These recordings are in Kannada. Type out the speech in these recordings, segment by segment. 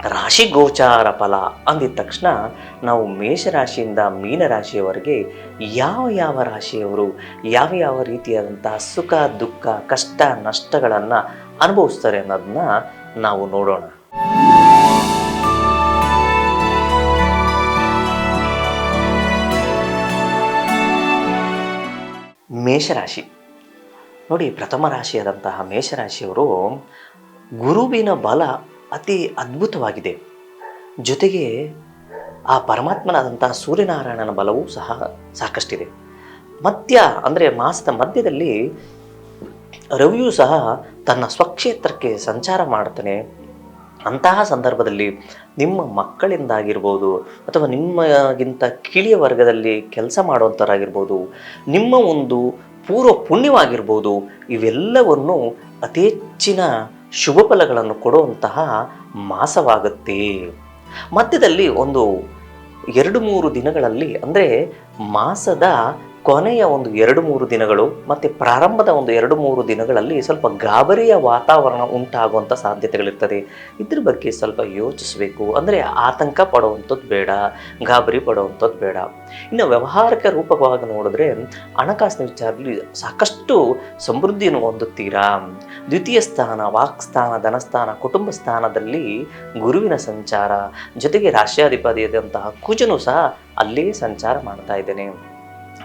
ರಾಶಿ ಗೋಚಾರ ಫಲ ಅಂದಿದ ತಕ್ಷಣ ನಾವು ಮೇಷರಾಶಿಯಿಂದ ಮೀನರಾಶಿಯವರೆಗೆ ಯಾವ ಯಾವ ರಾಶಿಯವರು ಯಾವ ಯಾವ ರೀತಿಯಾದಂತಹ ಸುಖ, ದುಃಖ, ಕಷ್ಟ, ನಷ್ಟಗಳನ್ನು ಅನುಭವಿಸ್ತಾರೆ ಅನ್ನೋದನ್ನ ನಾವು ನೋಡೋಣ. ಮೇಷರಾಶಿ. ನೋಡಿ ಪ್ರಥಮ ರಾಶಿಯಾದಂತಹ ಮೇಷರಾಶಿಯವರು ಗುರುವಿನ ಬಲ ಅತಿ ಅದ್ಭುತವಾಗಿದೆ. ಜೊತೆಗೆ ಆ ಪರಮಾತ್ಮನಾದಂಥ ಸೂರ್ಯನಾರಾಯಣನ ಬಲವೂ ಸಹ ಸಾಕಷ್ಟಿದೆ. ಮಧ್ಯ ಅಂದರೆ ಮಾಸದ ಮಧ್ಯದಲ್ಲಿ ರವಿಯೂ ಸಹ ತನ್ನ ಸ್ವಕ್ಷೇತ್ರಕ್ಕೆ ಸಂಚಾರ ಮಾಡ್ತಾನೆ ಅಂತಹ ಸಂದರ್ಭದಲ್ಲಿ ನಿಮ್ಮ ಮಕ್ಕಳಿಂದಾಗಿರ್ಬೋದು ಅಥವಾ ನಿಮ್ಮಗಿಂತ ಕಿಳಿಯ ವರ್ಗದಲ್ಲಿ ಕೆಲಸ ಮಾಡುವಂಥವರಾಗಿರ್ಬೋದು ನಿಮ್ಮ ಒಂದು ಪೂರ್ವ ಪುಣ್ಯವಾಗಿರ್ಬೋದು, ಇವೆಲ್ಲವನ್ನು ಅತಿ ಹೆಚ್ಚಿನ ಶುಭ ಫಲಗಳನ್ನು ಕೊಡುವಂತಹ ಮಾಸವಾಗುತ್ತೆ. ಮಧ್ಯದಲ್ಲಿ ಒಂದು ಎರಡು ಮೂರು ದಿನಗಳಲ್ಲಿ ಅಂದರೆ ಮಾಸದ ಕೊನೆಯ ಒಂದು ಎರಡು ಮೂರು ದಿನಗಳು ಮತ್ತು ಪ್ರಾರಂಭದ ಒಂದು ಎರಡು ಮೂರು ದಿನಗಳಲ್ಲಿ ಸ್ವಲ್ಪ ಗಾಬರಿಯ ವಾತಾವರಣ ಉಂಟಾಗುವಂಥ ಸಾಧ್ಯತೆಗಳಿರ್ತದೆ. ಇದ್ರ ಬಗ್ಗೆ ಸ್ವಲ್ಪ ಯೋಚಿಸಬೇಕು. ಅಂದರೆ ಆತಂಕ ಪಡುವಂಥದ್ದು ಬೇಡ, ಗಾಬರಿ ಪಡುವಂಥದ್ದು ಬೇಡ. ಇನ್ನು ವ್ಯವಹಾರಿಕ ರೂಪವಾಗಿ ನೋಡಿದ್ರೆ ಹಣಕಾಸಿನ ವಿಚಾರದಲ್ಲಿ ಸಾಕಷ್ಟು ಸಮೃದ್ಧಿಯನ್ನು ಹೊಂದುತ್ತೀರಾ? ದ್ವಿತೀಯ ಸ್ಥಾನ ವಾಕ್ಸ್ಥಾನ ಧನಸ್ಥಾನ ಕುಟುಂಬ ಸ್ಥಾನದಲ್ಲಿ ಗುರುವಿನ ಸಂಚಾರ, ಜೊತೆಗೆ ರಾಷ್ಟ್ರಾಧಿಪತಿಯಾದಂತಹ ಕುಜನು ಸಹ ಅಲ್ಲೇ ಸಂಚಾರ ಮಾಡ್ತಾ ಇದ್ದೇನೆ.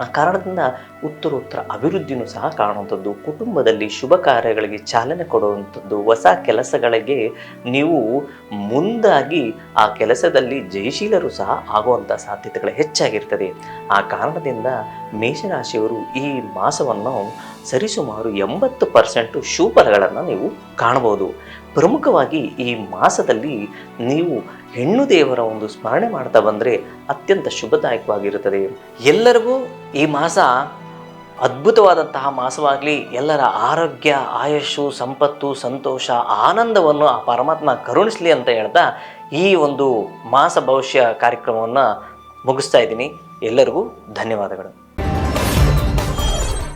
ಆ ಕಾರಣದಿಂದ ಉತ್ತರೋತ್ತರ ಅಭಿವೃದ್ಧಿನೂ ಸಹ ಕಾಣುವಂಥದ್ದು. ಕುಟುಂಬದಲ್ಲಿ ಶುಭ ಕಾರ್ಯಗಳಿಗೆ ಚಾಲನೆ ಕೊಡುವಂಥದ್ದು, ಹೊಸ ಕೆಲಸಗಳಿಗೆ ನೀವು ಮುಂದಾಗಿ ಆ ಕೆಲಸದಲ್ಲಿ ಜಯಶೀಲರು ಸಹ ಆಗುವಂಥ ಸಾಧ್ಯತೆಗಳು ಹೆಚ್ಚಾಗಿರ್ತದೆ. ಆ ಕಾರಣದಿಂದ ಮೇಷರಾಶಿಯವರು ಈ ಮಾಸವನ್ನು ಸರಿಸುಮಾರು ಎಂಬತ್ತು ಪರ್ಸೆಂಟು ಶುಭಫಲಗಳನ್ನು ನೀವು ಕಾಣಬಹುದು. ಪ್ರಮುಖವಾಗಿ ಈ ಮಾಸದಲ್ಲಿ ನೀವು ಹೆಣ್ಣು ದೇವರ ಒಂದು ಸ್ಮರಣೆ ಮಾಡ್ತಾ ಬಂದರೆ ಅತ್ಯಂತ ಶುಭದಾಯಕವಾಗಿರುತ್ತದೆ. ಎಲ್ಲರಿಗೂ ಈ ಮಾಸ ಅದ್ಭುತವಾದಂತಹ ಮಾಸವಾಗಲಿ, ಎಲ್ಲರ ಆರೋಗ್ಯ, ಆಯಸ್ಸು, ಸಂಪತ್ತು, ಸಂತೋಷ, ಆನಂದವನ್ನು ಆ ಪರಮಾತ್ಮ ಕರುಣಿಸಲಿ ಅಂತ ಹೇಳ್ತಾ ಈ ಒಂದು ಮಾಸ ಭವಿಷ್ಯ ಕಾರ್ಯಕ್ರಮವನ್ನು ಮುಗಿಸ್ತಾ ಇದ್ದೀನಿ. ಎಲ್ಲರಿಗೂ ಧನ್ಯವಾದಗಳು.